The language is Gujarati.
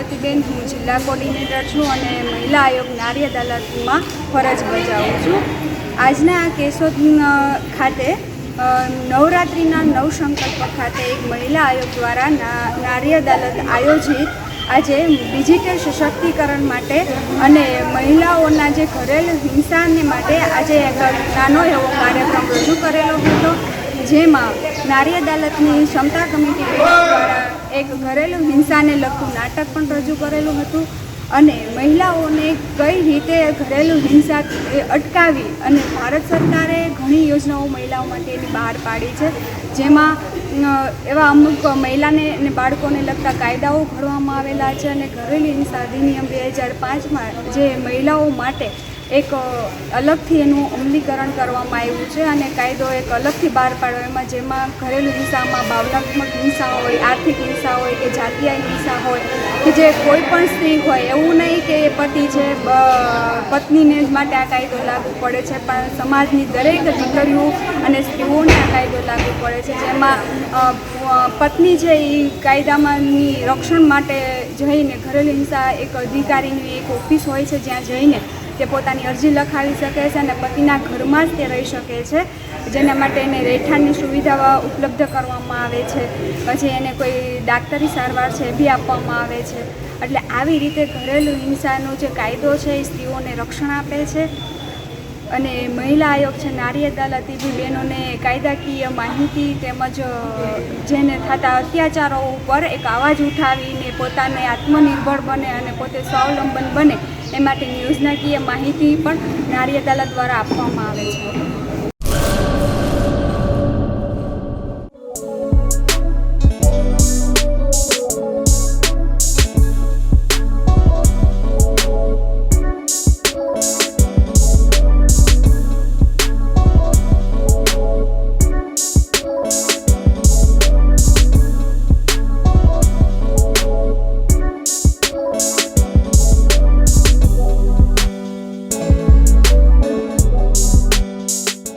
પાર્વતીબેન હું જિલ્લા કોર્ડિનેટર છું અને મહિલા આયોગ નારી અદાલતમાં ફરજ બજાવું છું. આજના આ કેશોદ ખાતે નવરાત્રિના નવરાત્રિના નવસંકલ્પ ખાતે એક મહિલા આયોગ દ્વારા નારી અદાલત આયોજિત આજે ડિજિટલ સશક્તિકરણ માટે અને મહિલાઓના જે ઘરેલુ હિંસાને માટે આજે એક નાનો એવો કાર્યક્રમ રજૂ કરેલો હતો, જેમાં નારી અદાલતની ક્ષમતા કમિટી દ્વારા એક ઘરેલુ હિંસાને લગતું નાટક પણ રજૂ કરેલું હતું અને મહિલાઓને કઈ રીતે ઘરેલુ હિંસા અટકાવી અને ભારત સરકારે ઘણી યોજનાઓ મહિલાઓ માટેની બહાર પાડી છે, જેમાં એવા અમુક મહિલાને અને બાળકોને લગતા કાયદાઓ ઘડવામાં આવેલા છે અને ઘરેલુ હિંસા અધિનિયમ બે હજાર પાંચમાં જે મહિલાઓ માટે એક અલગથી એનું અમલીકરણ કરવામાં આવ્યું છે અને કાયદો એક અલગથી બહાર પાડ્યો. એમાં જેમાં ઘરેલું હિંસામાં, ભાવનાત્મક હિંસા હોય, આર્થિક હિંસા હોય કે જાતીય હિંસા હોય કે જે કોઈ પણ સ્ત્રી હોય, એવું નહીં કે એ પતિ છે પત્નીને જ માટે આ કાયદો લાગુ પડે છે, પણ સમાજની દરેક દીકરીઓ અને સ્ત્રીઓને આ કાયદો લાગુ પડે છે. જેમાં પત્ની છે એ કાયદામાંની રક્ષણ માટે જઈને ઘરેલુ હિંસા એક અધિકારીની એક ઓફિસ હોય છે, જ્યાં જઈને તે પોતાની અરજી લખાવી શકે છે અને પતિના ઘરમાં જ તે રહી શકે છે. જેના માટે એને રહેઠાણની સુવિધા ઉપલબ્ધ કરવામાં આવે છે. પછી એને કોઈ ડાક્ટરી સારવાર છે એ બી આપવામાં આવે છે. એટલે આવી રીતે ઘરેલુ હિંસાનો જે કાયદો છે એ સ્ત્રીઓને રક્ષણ આપે છે. અને મહિલા આયોગ છે, નારી અદાલત એ બહેનોને કાયદાકીય માહિતી તેમજ જેને થતા અત્યાચારો ઉપર એક અવાજ ઉઠાવીને પોતાને આત્મનિર્ભર બને અને પોતે સ્વાવલંબન બને એ માટેની યોજનાકીય માહિતી પણ નારી અદાલત દ્વારા આપવામાં આવે છે.